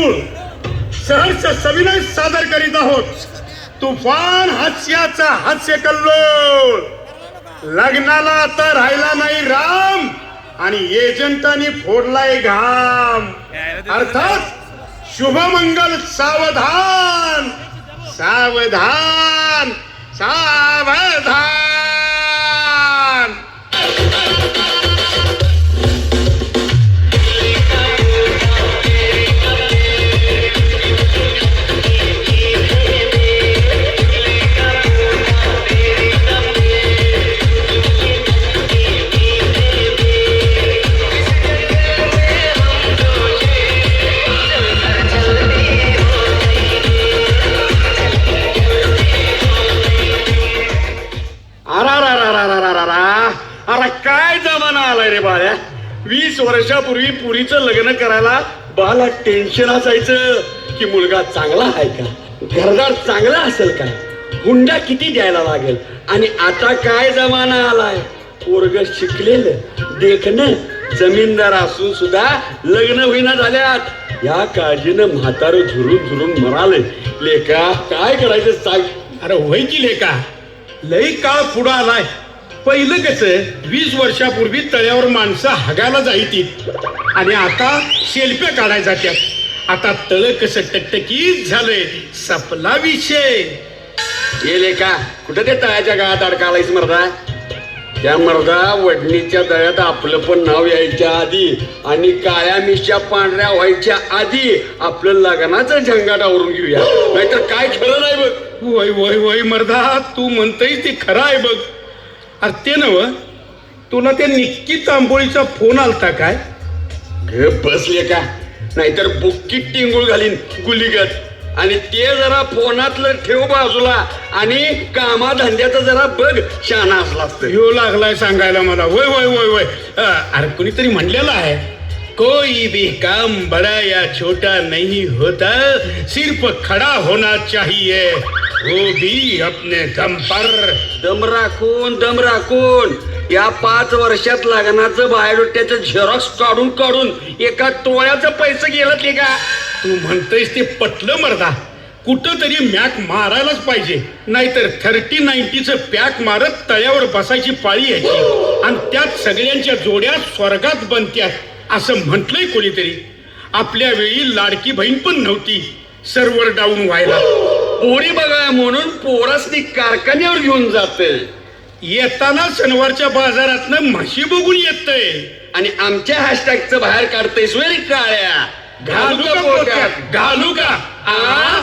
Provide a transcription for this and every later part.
मूळ सहर्ष सविनय सादर करीत आहोत. तुफान हास्याचा हास्य कल्लोळ. लग्नाला आता राहिला नाही राम आणि एजंटानी फोडलाय घाम. अर्थात शुभमंगल सावधान सावधान सावधान. वीस वर्षापूर्वी पुरीचं लग्न करायला बाला टेन्शन असायचं की मुलगा चांगला आहे का? घरदार चांगला असेल का? हुंडा किती द्यायला लागेल? आणि आता काय जमाना आलाय? पोरग शिकलेलं देखणं जमीनदार असून सुद्धा लग्न होईना झाल्यात. या काळजीनं म्हातारं झुरून झुरून मराले लेका काय करायचं सांग अरे होय की लेका लई काळ पुढं आलाय. पहिलं कसं वीस वर्षापूर्वी तळ्यावर माणसं हगायला जायची. आणि आता शेल्प्या काढायचा त्यात आता तळ कसं टकटकीत झालंय सपला विषय. गेले का? कुठं ते तळ्याच्या गाळात अडकालायच मर्दा? त्या मर्दा वडणीच्या दळ्यात आपलं पण नाव यायच्या आधी आणि काळ्या मिशच्या पांढऱ्या व्हायच्या आधी आपलं लग्नाचं झंगाट आवरून घेऊया. नाहीतर काय खरं नाही बघ. वय वय वय मर्दा तू म्हणतोय ते खरं आहे बघ. अरे ते नव तुला त्या निक्की तांबोळीचा फोन आलता काय? घे बसले का? नाहीतर बुक्कीत टिंगूळ घालीन गुलीगत. आणि ते जरा फोनातलं ठेव बाजूला आणि कामा धंद्याचं जरा बघ शाना असला असतं ह्यो लागलाय सांगायला मला. वय वय वय वय. अरे कुणीतरी म्हणलेलं आहे. कोई भी काम बड़ा या छोटा नहीं होता सिर्फ खड़ा होना चाहिए। वो भी अपने दम पर। दम राखून दम राखून या पाच वर्षात लग्नाचं बायोडेट्याचं झेरॉक्स काढून काढून एका टोळ्याचं पैसे गेलं ते का? तू म्हणतोयस ते पटलं मर्दा. कुठं तरी मॅक मारायलाच पाहिजे. नाहीतर थर्टी नाईन्टीचं पॅक मारत तळ्यावर बसायची पाळी यायची. आणि त्यात सगळ्यांच्या जोड्या स्वर्गात बनत्यात. असं म्हटलंय कोणीतरी. आपल्या वेळी लाडकी बहीण पण नव्हती सर्व्हर डाऊन व्हायला. पोरी बघा म्हणून पोरासनी कारखान्यावर घेऊन जाते. येताना शनिवारच्या बाजारातनं म्हशी बघून येतय. आणि आमच्या हॅशटॅगचं बाहेर काढतय सोयरी काळ्या. घालू का घालू का? आ?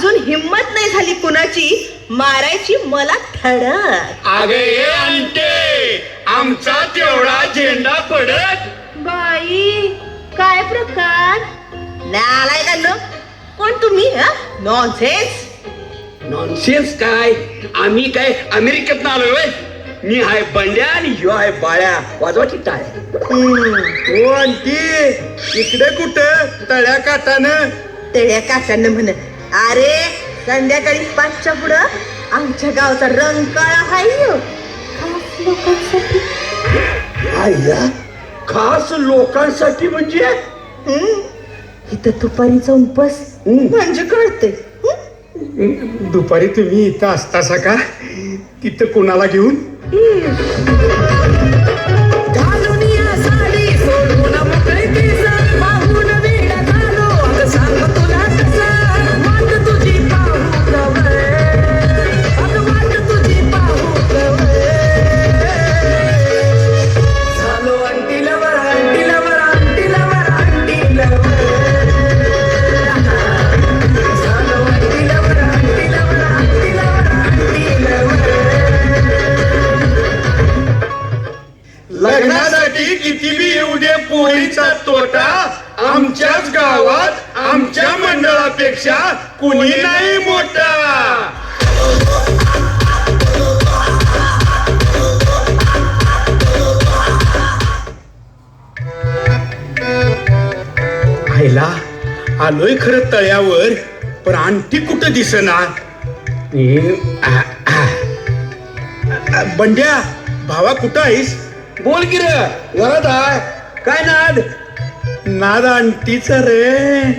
अजून हिम्मत नाही झाली कुणाची मारायची मला धडक. अगे ये अंटे आमचा तेवढा झेंडा पडत. बाई काय प्रकार? नालाय का कोण तुम्ही नॉनसेन्स नॉनसेन्स काय? आम्ही काय अमेरिकेत आलोय होय? मी हाय बंड्या आणि ह्यो आहे बाळ्या वाजवाची टाळ हो आणखी इकडे कुठं? तळ्या काटानं तळ्या काकांना म्हण. अरे संध्याकाळी पाचच्या पुढं आमच्या गावचा रंग काळा हाय. खास लोकांसाठी. खास लोकांसाठी म्हणजे. इथं दुपारी जाऊन बस. म्हणजे कळते दुपारी तुम्ही इथं असतासा का? तिथं कुणाला घेऊन? होता आमच्याच गावात आमच्या मंडळापेक्षा कुणी नाही मोठा. आईला आलोय खरं तळ्यावर पण आणखी कुठं दिसणार बंड्या भावा कुठं आहेस? बोल गिर रे घरात आहे. काय नाद? नाद आणटीचा रे.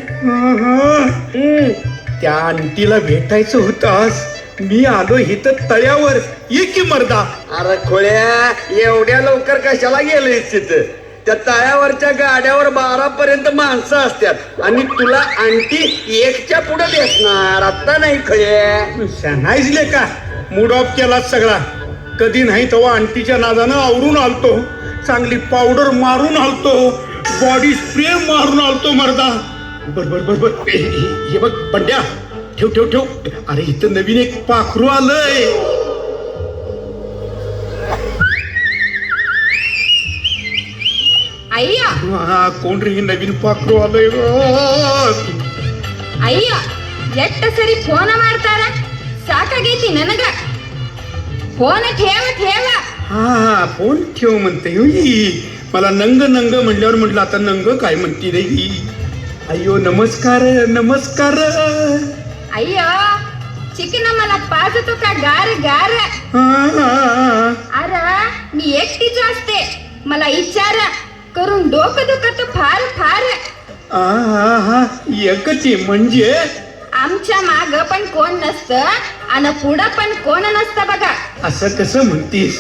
त्या आणटीला भेटायचं होतास. मी आलो इथं तळ्यावर. ये की मर्दा. अरे खोळ्या एवढ्या लवकर कशाला गेलेस तिथं? त्या तळ्यावरच्या गाड्यावर बारा पर्यंत माणसं असतात आणि तुला आणखी एकच्या पुढे भेटणार. आता नाही खळ्या. शनाईजले का? मूड ऑफ केला सगळा. कधी नाही तेव्हा आंटीच्या नादानं आवरून आलतो. चांगली पावडर मारून आलतो. बॉडी स्प्रे मारून आलतो मर्दा बर बर बर बर हे हे बघ बंड्या ठेव ठेव ठेव अरे इथं नवीन एक पाखरू आलंय ಅಯ್ಯ हा, कोण रे हे नवीन पाखरू आलंय ಅಯ್ಯ ಎಟ್ಟ ಸರಿ ಫೋನ ಮಾಡ್ತಾರ ಸಾಕಾಗೈತಿ ನನಗ ಫೋನ ठेव ठेव हा फोन ठेव म्हणते हो ही मला नंग नंग म्हणल्यावर म्हटलं आता नंग काय म्हणते रे ही? अय्यो नमस्कार नमस्कार. अय्यो चिकन मला पाजतो का? गार गार. अर मी एकटीच असते. मला इचार करून डोकं दुखत फार फार. आहे म्हणजे? आमच्या माग पण कोण नसतं आणि पुढं पण कोण नसतं बघा. असं कसं म्हणतीस?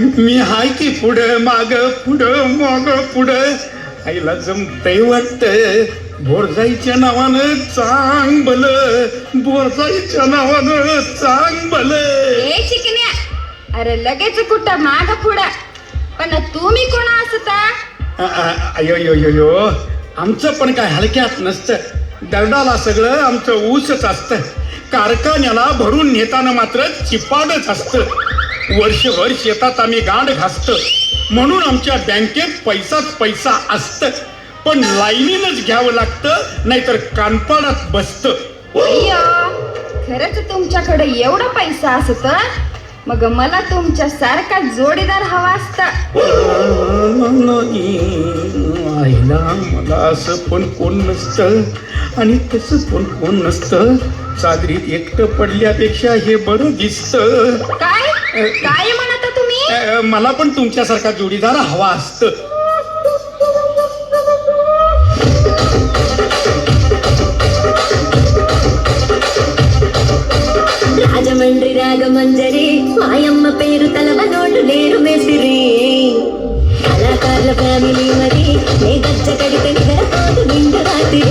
मी हाय की पुढं माग पुढं माग पुढं. आईला जमतय वाटत बोरजाईच्या नावानं चांग भल बोरजाईच्या नावानं चांग ए चिकन्या. अरे लगेच कुठं? माग पुढं. पण तुम्ही कोण असता? अयो यो यो यो आमचं पण काय हलक्यात नसतं. दरडाला सगळं आमचं ऊसच असतं. कारखान्याला भरून नेताना मात्र चिपाडच असतं. वर्षभर शेतात आम्ही गांड घासत. म्हणून आमच्या बँकेत पैसाच पैसा असत. पण लाईनीनच घ्यावं लागतं नाहीतर कानपाडात बसतं. अय्यो खरंच तुमच्याकडे एवढा पैसा असत? मग मला तुमच्या सारखा जोडीदार हवा असता. आईला मला असं पण कोण नसतं आणि तसं पण कोण नसतं. चादरीत एकटं पडल्यापेक्षा हे बरं दिसतं. काय काय म्हणता तुम्ही अ, मला पण तुमच्यासारखा जोडीदार हवा असतं రాజమండ్రి రాగమంజరి మాయమ్మ పేరు తలవనోటు లేరు మేసిరి కళాకారుల ఫ్యామిలీ మరి నే గజ్జ కడితే నిద్రపోదు నిండు రాత్రి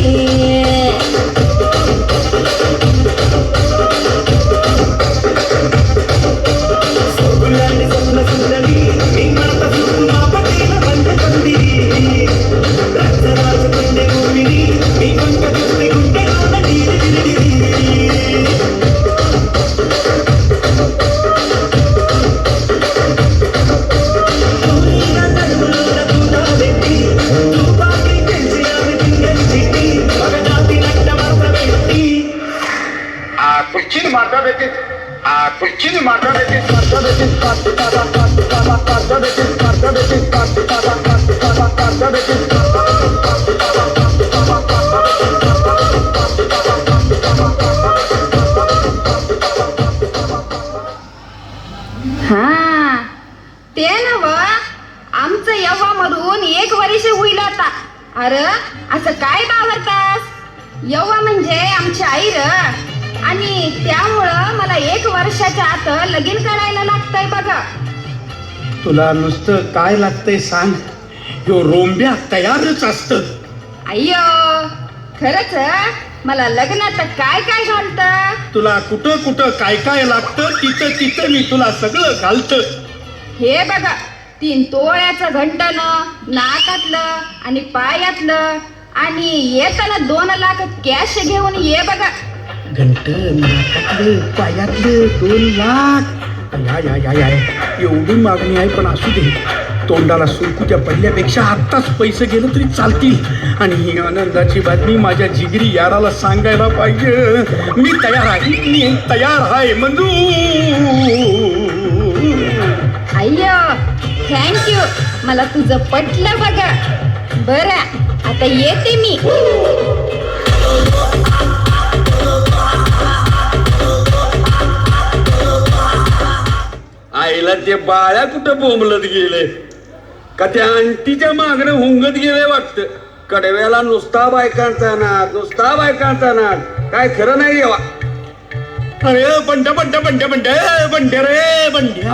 यव्वा मरून एक वर्ष होईल आता. अरे असं काय बावरतास? यव्वा म्हणजे आमची आई र. आणि त्यामुळं मला एक वर्षाच्या आत लगीन करायला लागतंय बघा. तुला नुसतं काय लागतंय सांग. ह्यो रोंब्या तयारच असतं. अय्यो खरंच मला लग्नात काय काय घालतं? तुला कुठं कुठं काय काय लागतं तिथं तिथं मी तुला सगळं घालतं. हे बघा तीन तोळ्याचं घंटन नाकातलं आणि पायातलं आणि येताना दोन लाख कॅश घेऊन ये बघा. घंट नाकातलं पायातलं दोन लाख. या या या या एवढी मागणी आहे पण असू दे. तोंडाला सुरकुत्या पडल्यापेक्षा आत्ताच पैसे गेलं तरी चालतील. आणि ही आनंदाची बातमी माझ्या जिगरी याराला सांगायला पाहिजे. मी तयार आहे मी तयार आहे मंजू. अय्यो थँक्यू मला तुझं पटलं बघा. बरं आता येते मी. आईला ते बाळ्या कुठं बोंबलत गेले? का त्या आंटीच्या मागणं हुंगत गेले वाटतं? कडव्याला नुसता बायकांचा नाद नुसता बायकांचा नाद. काय खरं नाही देवा अरे बंड्या बंड्या बंड्या बंड्या बंड्या रे बंड्या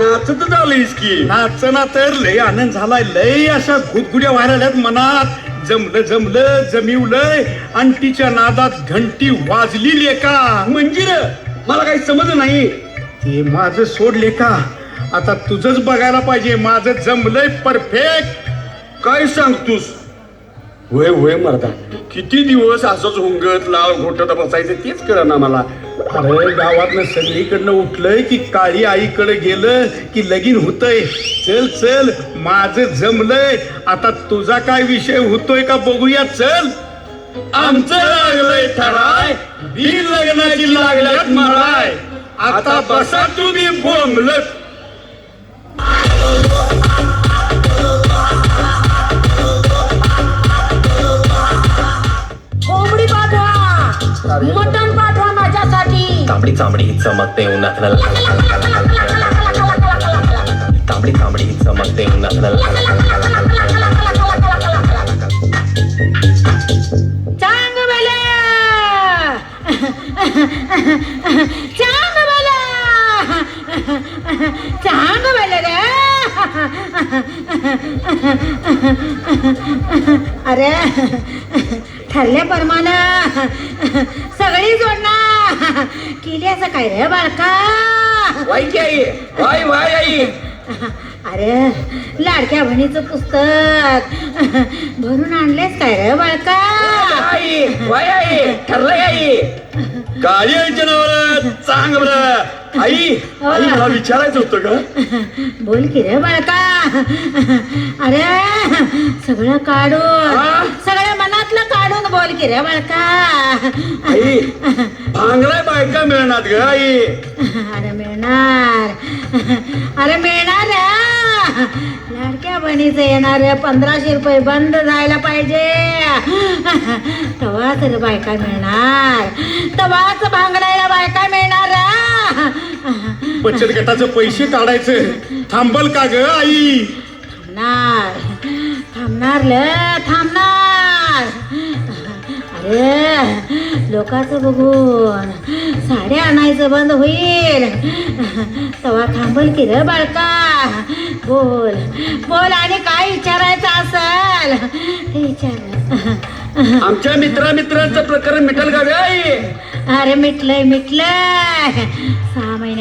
नाचत झालीस की. नाचना तर लय आनंद झालाय लय अशा गुदगुड्या व्हायला मनात. जमलं जमलं जमिवलंय. अंटीच्या नादात घंटी वाजली का मंजिर मला काही समज नाही. ते माझं सोडले का? आता तुझंच बघायला पाहिजे माझं जमलंय परफेक्ट काय सांगतोस? होय होय मरदा. किती दिवस असंच हुंगत लाल घोटत बसायचं तेच कळ ना मला. अरे गावातनं सगळीकडनं उठलंय की काळी आईकडे गेलं की लगीन होतंय. चल चल माझं जमलंय. आता तुझा काय विषय होतोय का बघूया चल. आमचं लागलंय ठराय. बिन लग्नाची लागल्यात मराय आता बसा तुम्ही बोंबलत. मटण पाठवा माझ्यासाठी. तांबडी तांबडी चमकते उन्हात तांबडी तांबडी चमकते उन्हात चांग मला चांग मला रे. अरे. ठरल्याप्रमाणे सगळी जोडणार केली असं काय रे बाळका? वाय वाय आई? अरे लाडक्या बहिणीचं पुस्तक. भरून आणलेस काय रे बाळका? आई वाय आई ठरलंय आई. काळी आईच्या नावानं चांग बरं. आई आई मला विचारायचं होतं का बोल की रे बाळका. अरे सगळं काढून? सगळं बोल की रे बाळका. आई भांगलाय बायका मिळणार ग आई. अरे मिळणार. अरे मिळणार. लाडक्या बहिणीचं येणार पंधराशे रुपये बंद जायला पाहिजे. तवाच रे बायका मिळणार. तवाच भांगडायला बायका मिळणार. बचत गटाचं पैसे काढायचं. थांबल का ग आई? थांबणार. थांबणार ल थांबणार. अरे लोकांचं बघून साड्या आणायचं बंद होईल. तवा थांबल की रे बाळका. बोल बोल आणि काय विचारायचं असेल? ते विचार. आमच्या मित्रा मित्रांचं प्रकरण मिटल का ग आई? अरे मिटलंय मिटलंय.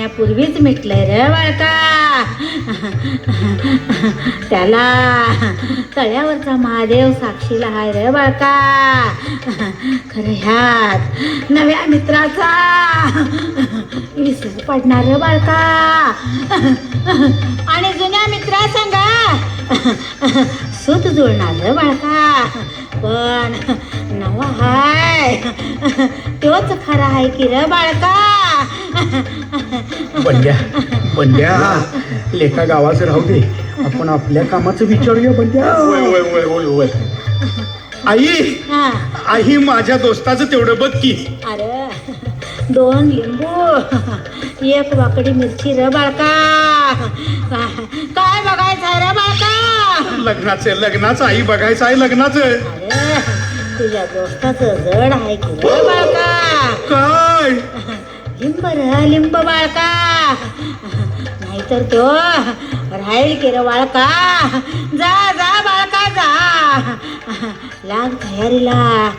येण्यापूर्वीच मिटलंय रे बाळका. त्याला तळ्यावरचा महादेव साक्षीला हाय रे बाळका. खरं ह्यात नव्या मित्राचा विसर पडणार रे बाळका. आणि जुन्या मित्रा सांगा सुत जुळणार रे बाळका. पण नवा हाय. तोच खरा आहे की रे बाळका. बंड्या बंड्या लेखा गावाचं राहू दे. आपण आपल्या कामाचं विचारूया बंड्या. आई हा. आई माझ्या दोस्ताचं तेवढं बघ की. अरे दोन लिंबू एक वाकडी मिरची रे बाळका. लग्नाचं लग्नाचं आई बघायचं आहे लग्नाचं. अरे तुझ्या दोस्ताचं जड आहे की रे बाळका? काय? लिंब रे लिंब बाळका. नाहीतर तो राहील की रे बाळका. जा जा बाळका जा. लाग तयारीला.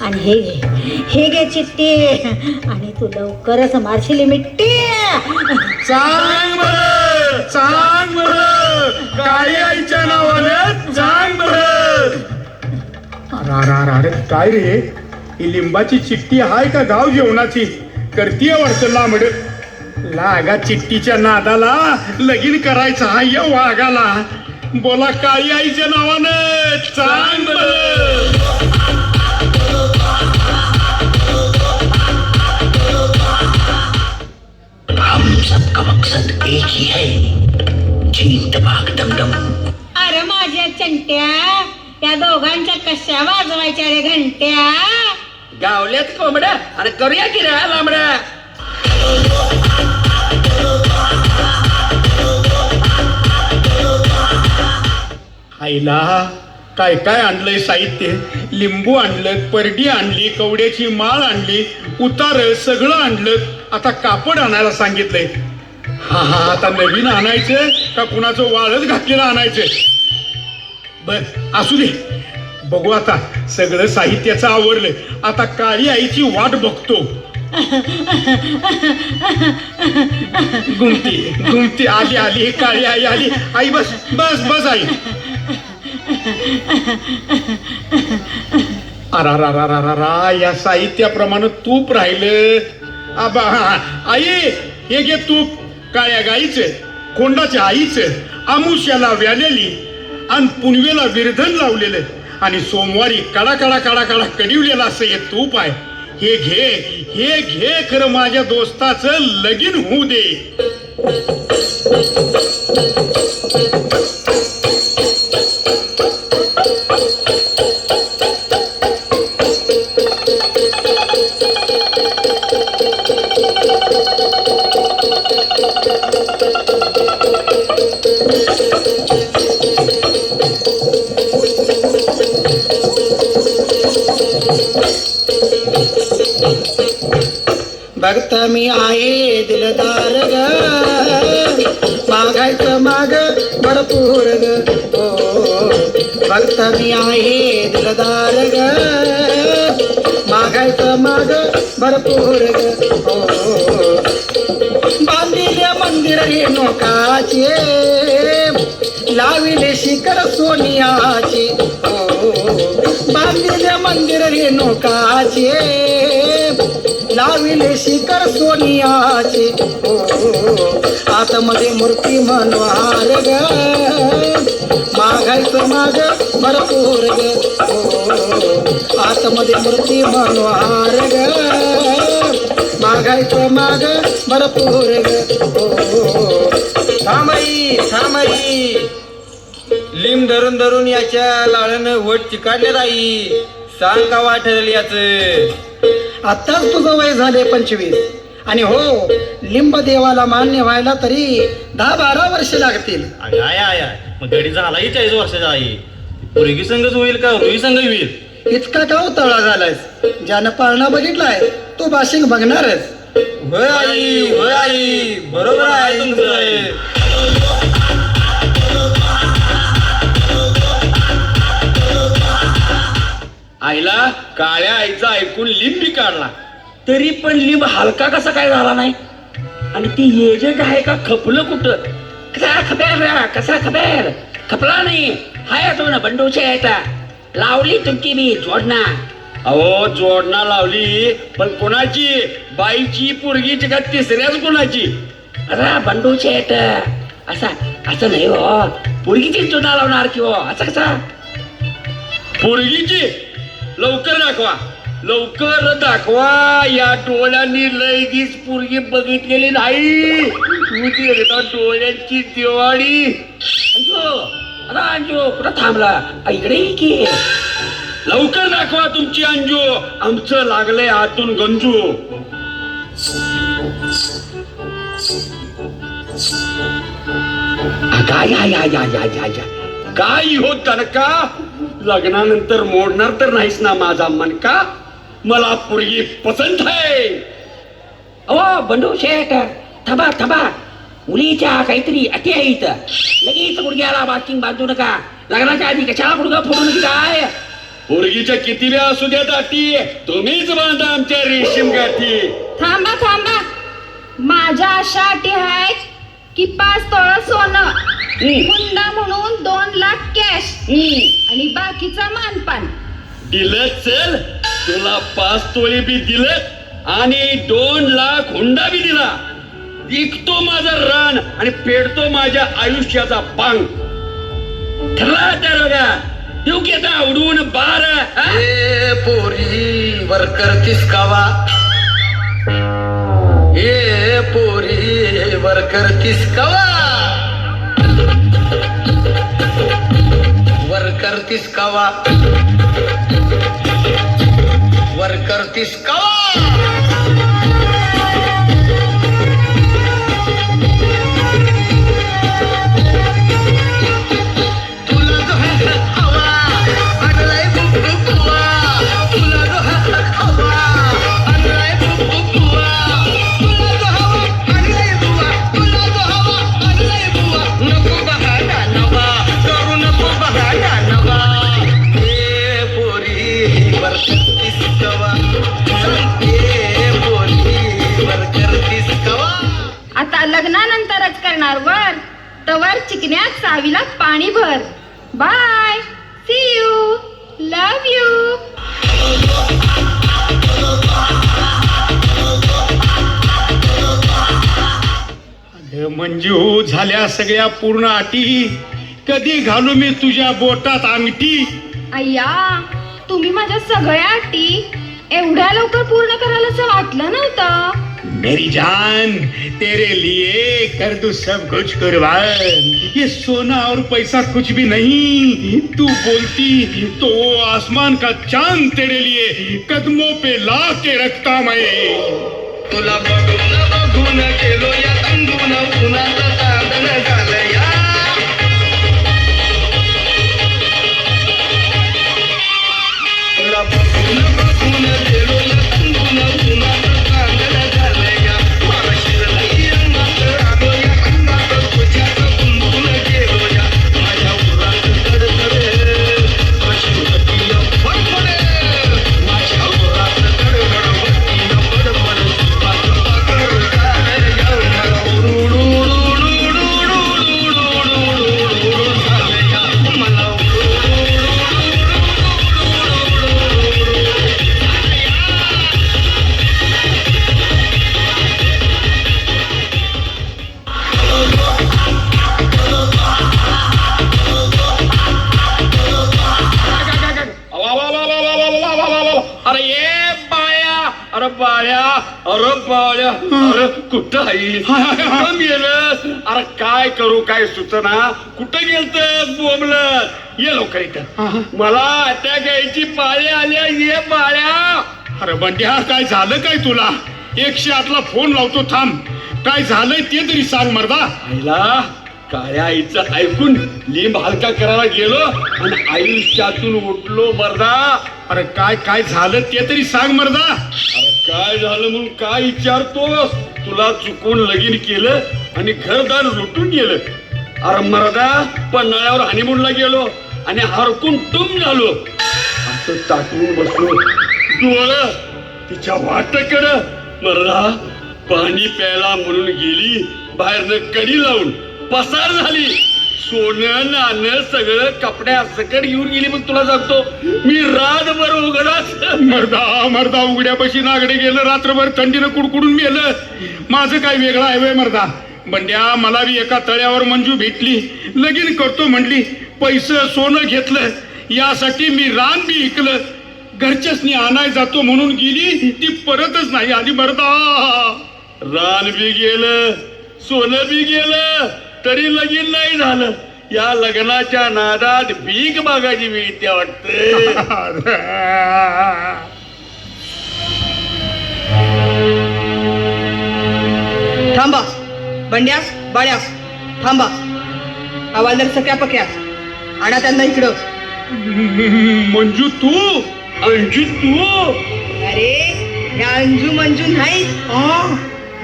आणि हे घे हे घे चिठ्ठी. आणि तू लवकरच मारशील मिट्टी. चांग बरं चांग बरं. काळी आईच्या नावाने? बरं अरे अरे अरे अरे काय रे? ही लिंबाची चिठ्ठी हाय का गाव जेवणाची? करतीये वाटतं लांबड. लागा चिट्टीच्या नादाला लगीन करायचा हा या वाघाला. बोला काळी आईच्या नावानं? चांग बरं. हम सबका मकसद एक ही है। भाग दमदम. अरे माझ्या चंट्या त्या दोघांच्या कशा वाजवायच्या रे घंट्या? गावल्यात कोंबड्या. अरे करूया की रे लांबड्या? आईला काय काय आणलंय साहित्य? लिंबू आणलं परडी आणली कवड्याची माळ आणली उतार सगळं आणलं. आता कापड आणायला सांगितलंय. हा हा आता नवीन आणायचं का कुणाचं वाळच घातलेलं आणायचं? बर असू दे. बघू आता सगळं साहित्याचं आवडलं आता काळी आईची वाट बघतो. गुमती गुमती आली आली काळी आई आली. आई बस बस बस आई. अरा या साहित्याप्रमाणे तूप राहिलं. आबा हा, आई हे घे तूप. काळ्या गाईचं कोंडाच्या आईचं आमुष्याला व्यालेली आणि पुनवेला विरधन लावलेलं आणि सोमवारी कडा कडा कडा कडा कडिवलेला असं हे तूप आहे. हे घे हे घे खरं माझ्या दोस्ताचं लगीन होऊ दे. मी आहे दिलदार ग. मागायचं माग भरपूर ग. हो. बांधिले मंदिर रेणुकाचे लाविले शिखर सोनियाचे. हो. बांधिले मंदिर हे नोकाचे. लाविले शिखर सोनियाचे. हो, हो, हो. आतमध्ये मूर्ती मनोहार ग. मागायचं माग भरपूर ग. आतमध्ये मूर्ती मनोहार ग. मागायचं माग भरपूर ग. ओ थांबाई थांबाई. लिंब धरून धरून याच्या लाळनं वट चिकाडले राही सांग का वाटेल याच. आताच तुझं वय झाले पंचवीस. आणि हो लिंब देवाला मान्य व्हायला तरी दहा बारा वर्ष लागतील. आय आय आय आय. मग गडी झालाही चाळीस वर्षाचा आई पुरगी संघच होईल का? रुई संघ होईल. इतका का तळा झालायस ज्यानं पाळणा बघितलाय तो बाशिंग बघणारच. होय आई होय आई. बरोबर आहे तुमचं. आईला काळ्या आईचा ऐकून लिंब काढला. तरी पण लिंब हलका कसा काय झाला नाही? आणि ती एजंट आहे का खपलं कुठं? कसा खबर कसा खबर खपला नाही. हाय तो ना बंडूचे आहेत लावली तुमची मी जोडणा. अहो जोडणा लावली पण कोणाची? बाईची पोरगीची का तिसऱ्याच कोणाची? अरे बंडूचे येत असा असं नाही हो. पोरगीची जोडणा लावणार की हो? असं कसा? पोरगीची? लवकर दाखवा. लवकर दाखवा. या डोळ्यांनी लयगीच दिस पोरगी बघितलेली नाही. तुझी एकदा डोळ्यांची दिवाळी. अंजू अरे कुठं थांबला? इकडे की. लवकर दाखवा तुमची अंजू. आमचं लागलंय आतून गंजू. काय या या या या या काय हो लग्नानंतर मोडणार तर नाहीस ना माझा मनका. मला पोरगी पसंत आहे. अहो बंडू शेठ थांबा थांबा. मुलीच्या काहीतरी अटी आहे इथं लगेच गुडघ्याला बाकिंग बांधू नका. लग्नाच्या आधी कशाला गुडघा फोडू नका काय पोरगीच्या किती वेळा असू द्यात अटी तुम्हीच बांधा आमच्या रेशीम गाठी. थांबा थांबा. माझ्या अशा अटी आहेत की पाच तोळा सोनं. हुंडा म्हणून दोन लाख कॅश आणि बाकीचा मानपान. दिलं चल. तुला पाच तोळे बी दिलं आणि दोन लाख हुंडा बी दिला. विकतो माझा रान आणि पेडतो माझ्या आयुष्याचा पांग. ठरला तर बघा देऊ घेता आवडून बार ए पोरी वर करतीस कावा ए पोरी वर करतीस कावा करतीस कवा? वर करतीस कवा? सगळ्या पूर्ण अटी कधी घालू मी तुझ्या बोटात अंगठी? अय्या तुम्ही माझ्या सगळ्या अटी एवढ्या लवकर पूर्ण करायला असं वाटलं नव्हतं. मेरी जान तेरे लिए कर तू सब कुछ कुर्बान. ये सोना और पैसा कुछ भी नहीं। तू बोलती तो वो आसमान का चांद तेरे लिए कदमों पे ला के रखता मैं। तुला बघून बघून केलो या तंगून उन्हाचा ಮನಗ काय सुचना? कुठं गेलतस बोंबलत ये लवकर इथं. मला अटॅक यायची पाळी आल्या ये बाळ्या अरे बंड्या काय झालं काय तुला? एकशे आठला फोन लावतो थांब. काय झालंय ते तरी सांग मर्दा. आईला काळ्या आईचं ऐकून लिंब हलका करायला गेलो आणि आयुष्यातून उठलो मर्दा. अरे काय काय झालं ते तरी सांग मर्दा. अरे काय झालं म्हणून काय विचारतोस? तुला चुकून लगीन केलं आणि घरदार लुटून गेलं. अरे मरदा पन्हाळ्यावर हनीमूनला गेलो आणि हरकून टुम झालो. असं ताटून बसलो. डोळ तिच्या वाटकडं. मरदा पाणी प्यायला म्हणून गेली बाहेरनं कडी लावून. पसार झाली. सोनं नाणं सगळं कपड्या सकट घेऊन गेली मग तुला सांगतो. मी रातभर उघडाच. मर्दा मर्दा उघड्यापाशी नागडे गेलं रात्रभर थंडीनं कुडकुडून मेलं. माझं काय वेगळं आहे वय मर्दा? बंड्या मला बी एका तळ्यावर मंजू भेटली. लगीन करतो म्हणली पैसे सोनं घेतलं. यासाठी मी रान बी इकलं. घरच्यासनी आणाय जातो म्हणून गेली ती परतच नाही आली मरदा. रान बी गेलं सोनं बी गेलं तरी लगीन नाही झालं. या लग्नाच्या नादात भीक बागाची मिळते येते वाटते. थांबा. बंड्या बाळ्या थांबा हवालदार सख्या पक्या आणा त्यांना इकडं. मंजू तू? अंशी तू? अरे ह्या अंजू मंजू नाही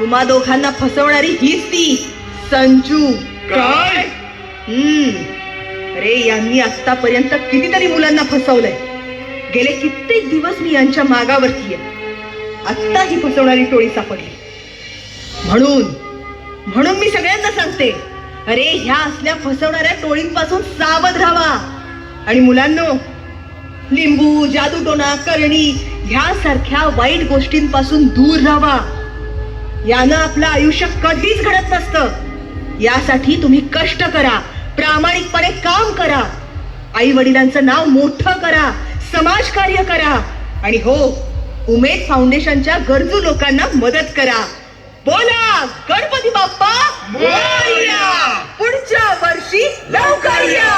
तुम्हा दोघांना फसवणारी हीच ती संजू. काय? हम्म. अरे यांनी आतापर्यंत कितीतरी मुलांना फसवलंय. गेले कित्येक दिवस मी यांच्या मागावरती आहे. आत्ता ही फसवणारी टोळी सापडली. म्हणून म्हणून मी सगळ्यांना सांगते अरे ह्या असल्या फसवणाऱ्या टोळींपासून सावध राहा. आणि मुलांनो लिंबू जादूटोना करणी ह्यासारख्या वाईट गोष्टींपासून दूर राहा. यानं आपलं आयुष्य कधीच घडत नसतं. यासाठी तुम्ही कष्ट करा प्रामाणिकपणे काम करा. आई वडिलांचं नाव मोठं करा समाजकार्य करा. आणि हो उमेद फाउंडेशनच्या गरजू लोकांना मदत करा. बोला गणपती बाप्पा मोरया! पुढच्या वर्षी लवकर या